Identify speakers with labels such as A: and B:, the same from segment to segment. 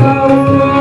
A: Oh,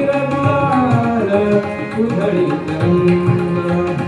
A: அபிரபார புகழி தந்த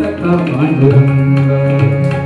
A: கனக பாண்டுரங்கா